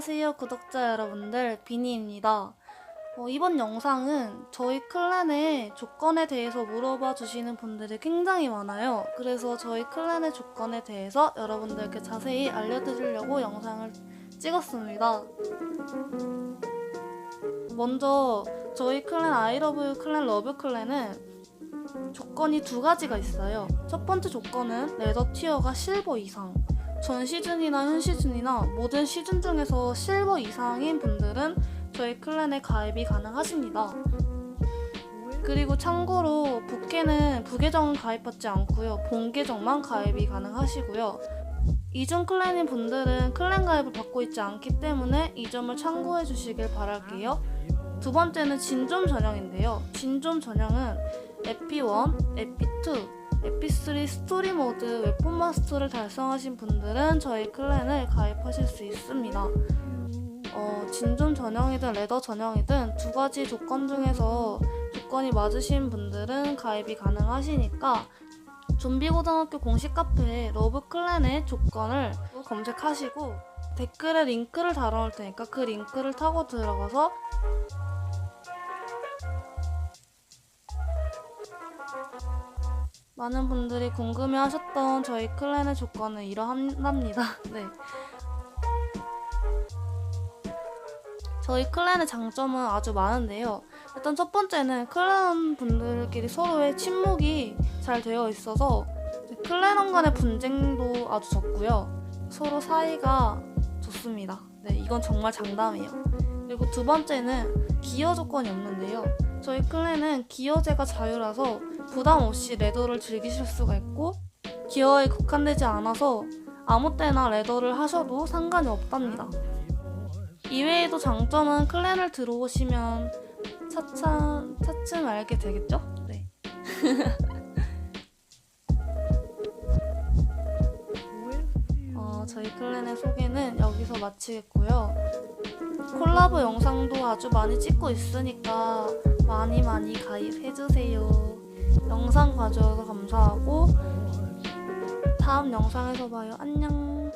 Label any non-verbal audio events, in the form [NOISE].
안녕하세요 구독자 여러분들 비니입니다. 어, 이번 영상은 저희 클랜의 조건에 대해서 물어봐 주시는 분들이 굉장히 많아요. 그래서 저희 클랜의 조건에 대해서 여러분들께 자세히 알려드리려고 영상을 찍었습니다. 먼저 저희 클랜 아이러브 클랜 러브 클랜은 조건이 두 가지가 있어요. 첫 번째 조건은 레더 티어가 실버 이상. 전 시즌이나 현 시즌이나 모든 시즌 중에서 실버 이상인 분들은 저희 클랜에 가입이 가능하십니다. 그리고 참고로 북계는 부계정은 가입받지 않고요. 본 계정만 가입이 가능하시고요. 이중 클랜인 분들은 클랜 가입을 받고 있지 않기 때문에 이 점을 참고해 주시길 바랄게요. 두 번째는 진좀 전형인데요. 진좀 전형은 에피1, 에피2, 에피3 스토리 모드 웹폰 마스터를 달성하신 분들은 저희 클랜을 가입하실 수 있습니다. 어, 진좀 전형이든 레더 전형이든 두 가지 조건 중에서 조건이 맞으신 분들은 가입이 가능하시니까 좀비고등학교 공식 카페 러브 클랜의 조건을 검색하시고 댓글에 링크를 달아놓을 테니까 그 링크를 타고 들어가서 많은 분들이 궁금해하셨던 저희 클랜의 조건은 이러합니다. [LAUGHS] 네. 저희 클랜의 장점은 아주 많은데요. 일단 첫 번째는 클랜 분들끼리 서로의 친목이 잘 되어 있어서 클랜원 간의 분쟁도 아주 적고요. 서로 사이가 좋습니다. 네, 이건 정말 장담이에요. 그리고 두 번째는 기여 조건이 없는데요. 저희 클랜은 기여제가 자유라서 부담 없이 레더를 즐기실 수가 있고 기여에 국한되지 않아서 아무 때나 레더를 하셔도 상관이 없답니다. 이외에도 장점은 클랜을 들어오시면 차츰 차츰 알게 되겠죠? 네. [LAUGHS] 어, 저희 클랜의 소개는 여기서 마치겠고요. 콜라보 영상도 아주 많이 찍고 있으니까 많이 많이 가입해주세요. 영상 봐주셔서 감사하고 다음 영상에서 봐요. 안녕.